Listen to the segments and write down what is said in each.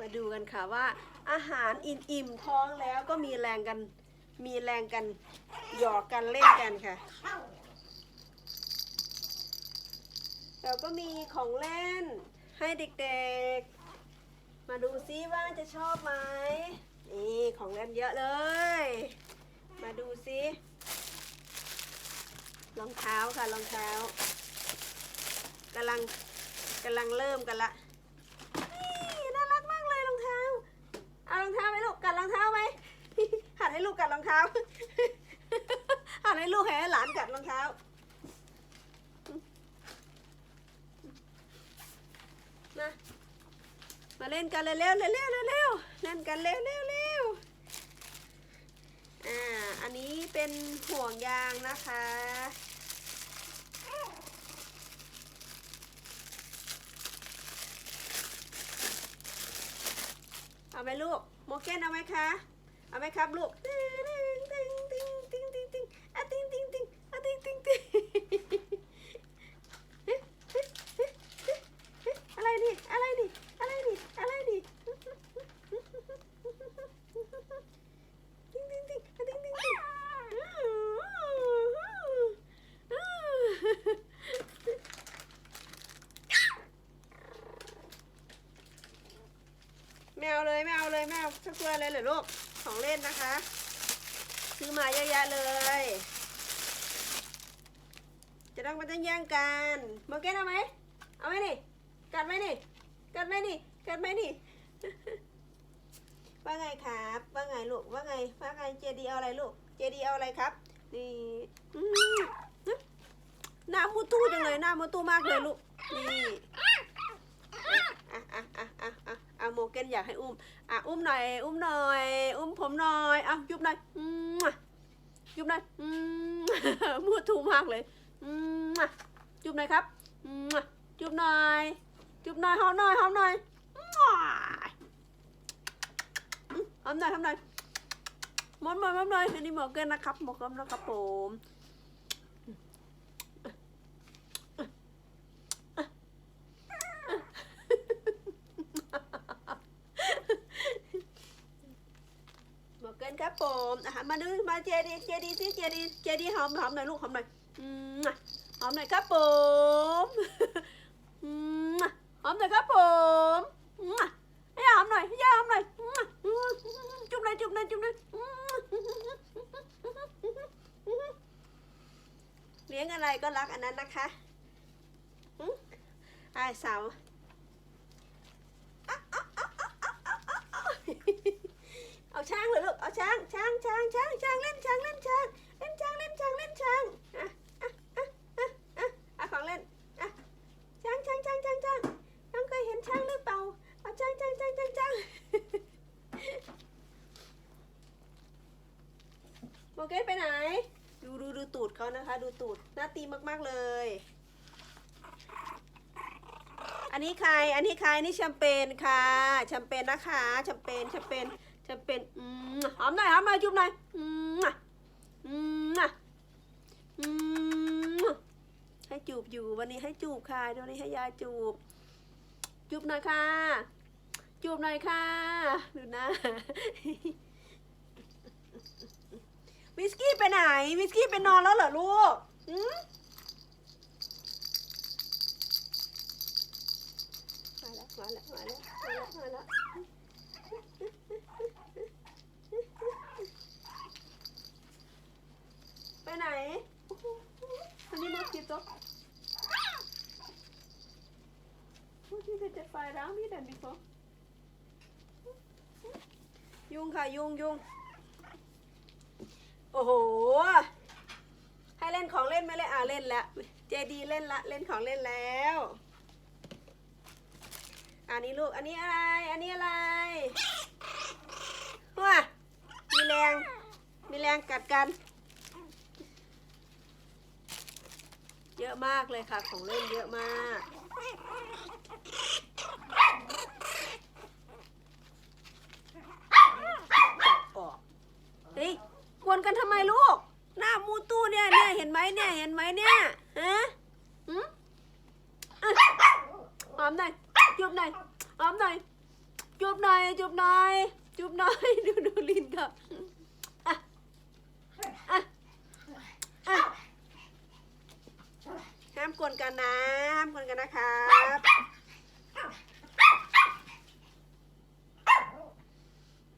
มาดูกันค่ะว่าอาหารอิ่มอิ่มๆท้องแล้วก็มีแรงกันมีแรงกันหยอกกันเล่นกันค่ะเราก็มีของเล่นให้เด็กๆ มาดูซิว่าจะชอบไหมนี่ของเล่นเยอะเลย มาดูซิรองเท้าค่ะรองเท้ากำลังกำลังเริ่มกันละนี่น่ารักมากเลยรองเท้า เอารองเท้าไหมลูกกัดรองเท้าไหม หั องเท้าหัดให้ลูกให้หลานกัดรองเท้า มา มาเล่นกันเร็วๆเร็วๆเร็วๆเร็วเล่นกันเร็วๆเร็วๆเร็วอ่า อันนี้เป็นห่วงยางนะคะเอาไหมลูก โมเกนเอาไหมคะ เอาไหมครับลูก ติ๊งติ๊งติ๊งติ๊งติ๊งติ๊งอะติ๊งติ๊งติ๊งอะติ๊งติ๊งติ๊งอะไรนี่ อะไรนี่ อะไรนี่ อะไรนี่ติ๊งติ๊งติ๊งอะติ๊งติ๊งติ๊งไม่เอาเลยไม่เอา เลยไม่เอาสักตัวเลยเหรอลูก ของเล่นนะคะ ซื้อมาเยอะแยะเลย จะต้องมาต้องแย่งกันโมเกนเอาไหม เอาไหมนี่ กัดไหมนี่ กัดไหมนี่ กัดไหมนี่ ว่าไงครับ ว่าไงลูก ว่าไง ว่าไงเจดีเอาอะไรลูก เจดีเอาอะไรครับ นี่หน้ามูตู้จังเลยหน้ามูตู้มากเลยลูก นี่ อะอะอะอะอะ อะโมเกนอยากให้อุ้ม อะอุ้มหน่อย อุ้มหน่อย อุ้มผมหน่อยอะยุบหน่อยยุบหน่อยมมูทูมากเลยยุบหน่อยครับยุบหน่อยยุบหน่อยหอมหน่อยหอมหน่อยหอมหน่อยหอมหน่อยหมดหมดหมดหน่อยอันนี้โมเกินนะครับโมเกินนะครับผมโมเกน ครับผมอะมาดูมาเจดีเจดีสิเจดีเจดีหอมหอมหน่อยลูกหอมหน่อยหอมหน่อยครับผมหอมหน่อยครับผมให้หอมหน่อยให้หอมหน่อยจุ๊บหน่อยจุ๊บหน่อยจุ๊บหน่อยเลี้ยงอะไรก็รักอันนั้นนะคะไอ้สาวเอาช้างเลยลูก เอา ช้างช้างช้างช้างช้างเล่นช้างเล่นช้างเล่นช้างเล่นช้างเล่นช้างอะอะอะอะอะอะของเล่นอะช้างช้างช้างช้างช้างน้องเคยเห็นช้างหรือเปล่าเอาช้างช้างช้างช้างช้างโมเกตไปไหน ดูดูดูตูดเขานะคะ ดูตูดหน้าตีมากๆเลย อันนี้ใครอันนี้ใครนี่แชมเปญค่ะแชมเปญนะคะแชมเปญแชมเปญ แชมเปญอืมหอมหน่อยหอมหน่อยจุ๊บหน่อยอืมอืมอืมให้จูบอยู่วันนี้ให้จูบค่ะวันนี้ให้ยายจูบ จูบหน่อยค่ะ จูบหน่อยค่ะดูนะวิสกี้ไปไหนวิสกี้ไปนอนแล้วเหรอลูกหืมมาแล้วมาแล้วมาแล้วมาแล้วมาแล้ว ไปไหนอันนี้มาคิดตัว What did it fly around me then before? ยุงค่ะยุงยุงโอ้โห ให้เล่นของเล่นไหมเลยอะเล่นแล้ว เจดีเล่นละ เล่นของเล่นแล้ว อันนี้ลูก อันนี้อะไร อันนี้อะไรว้ามีแรง มีแรงกัดกัน เยอะมากเลยค่ะ ของเล่นเยอะมาก ออกเฮ้ยกวนกันทำไมลูก หน้ามูตู้เนี่ยเนี่ยเห็นไหมเนี่ย เห็นไหมเนี่ย ฮะหืมอะหอมหน่อย จุบหน่อยหอมหน่อยจูบหน่อยจูบหน่อยจูบหน่อยดูดูลินครับอะอะอะห้ามกวนกันนะห้ามกวนกันนะครับ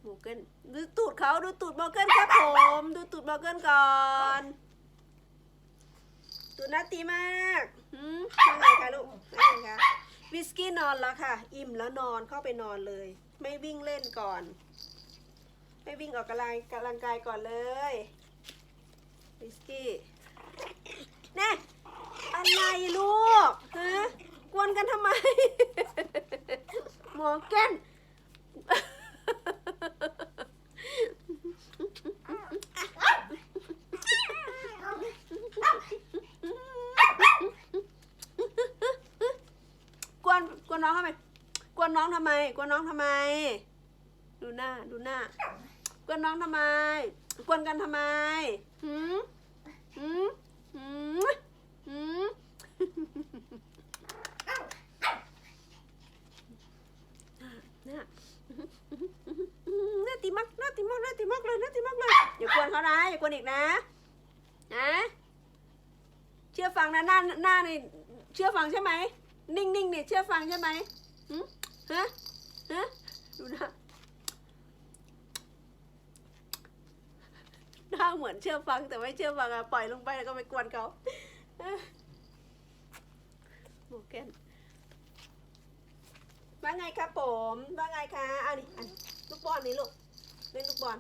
โมเกิลดูตูดเขาดูตูดโมเกิลครับผม ดูตูดโมเกิลก่อน ตูดน่าตีมากหืมว่าไงคะลูกว่าไงคะ วิสกี้นอนแล้วค่ะ อิ่มแล้วนอนเข้าไปนอนเลย ไม่วิ่งเล่นก่อน ไม่วิ่งออกกำลังกำลังกายก่อนเลยวิสกี้แน่อะไรลูกฮะกวนกันทำไม หมอแก้น กวนกวนน้องทำไม กวนน้องทำไม กวนน้องทำไม ดูหน้า ดูหน้า กวนน้องทำไม กวนกันทำไมหืมหืมหืมหืมหน้าหน้าตีมักหน้าตีมักหน้าตีมักเลยหน้าตีมักเลยอย่ากวนเขานะอย่ากวนอีกนะนะเชื่อฟังนะหน้าหน้านี่เชื่อฟังใช่ไหม นิ่งๆเนี่ยเชื่อฟังใช่ไหมฮะฮะดูนะหน้าเหมือนเชื่อฟังแต่ไม่เชื่อฟังอะปล่อยลงไปแล้วก็ไปกวนเขาโมเกนว่าไงครับผมว่าไงคะอานี่อันลูกบอลนี่ลูกเล่นลูกบอล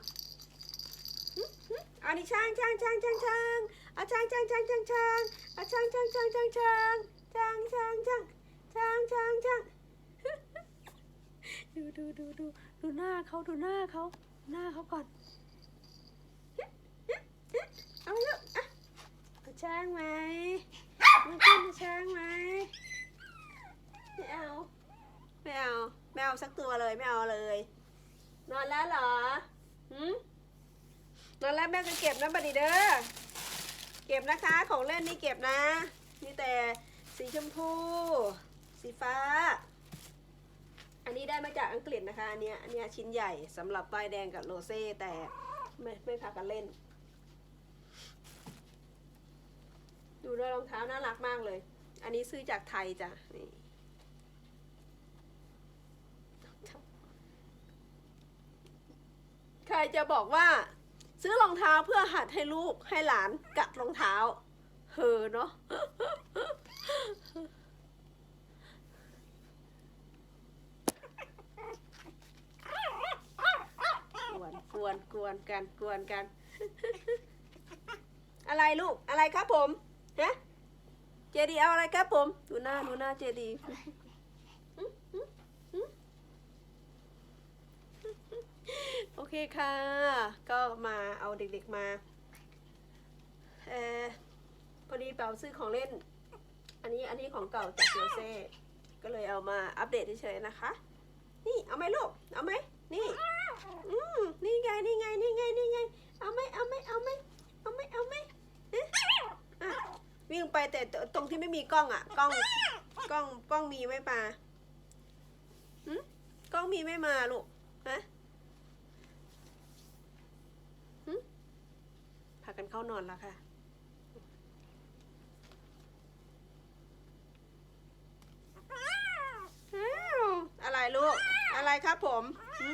อานี่ช่างช่างช่างช่างช่างเอาช่างช่างช่างช่างช่างอาช่างช่างช่างช่างช่างช่างช่างช่าง ช่างช่างช่างดูดูดูดูดูหน้าเขาดูหน้าเขาหน้าเขาก่อนเอาลูกอะช้างไหมมันขึ้นช้างไหมไม่เอาไม่เอาไม่เอาสักตัวเลยไม่เอาเลย นอนแล้วเหรอหืมนอนแล้วแม่ก็เก็บนะบัดดีเด้อเก็บนะคะของเล่นนี่เก็บนะ มีแต่สีชมพู สีฟ้า อันนี้ได้มาจากอังกฤษนะคะ อันเนี้ยอันเนี้ยชิ้นใหญ่สำหรับป้ายแดงกับโรเซ่แต่ไม่ไม่พากันเล่น ดูด้วยรองเท้าน่ารักมากเลย อันนี้ซื้อจากไทยจ้ะนี่ใครจะบอกว่า ซื้อรองเท้าเพื่อหัดให้ลูกให้หลานกัดรองเท้าเฮอเนาะ กวนก วนกวนกันกวนกัน อะไรลูกอะไรครับผมฮะเจดีเอาอะไรครับผม ดูหน้าดูหน้าเจดีโอเคค่ะ ก็มาเอาเด็กๆมาเออพอดีเปาซื้อของเล่น อันนี้อันนี้ของเก่าจากโยเซ่ก็เลยเอามาอัปเดตเฉยๆนะคะ นี่เอาไหมลูก เอาไหมนี่ อืมนี่ไง นี่ไง นี่ไง นี่ไง เอาไหมเอาไหมเอาไหมเอาไหมเอาไหมเอ๊ะอะวิ่งไป แต่ตรงที่ไม่มีกล้องอะกล้องกล้องกล้องมีไหมปลาหืมกล้องมีไม่มาลูกฮะหึพากันเข้านอนแล้วค่ะอะไรลูก อะไรครับผมหึ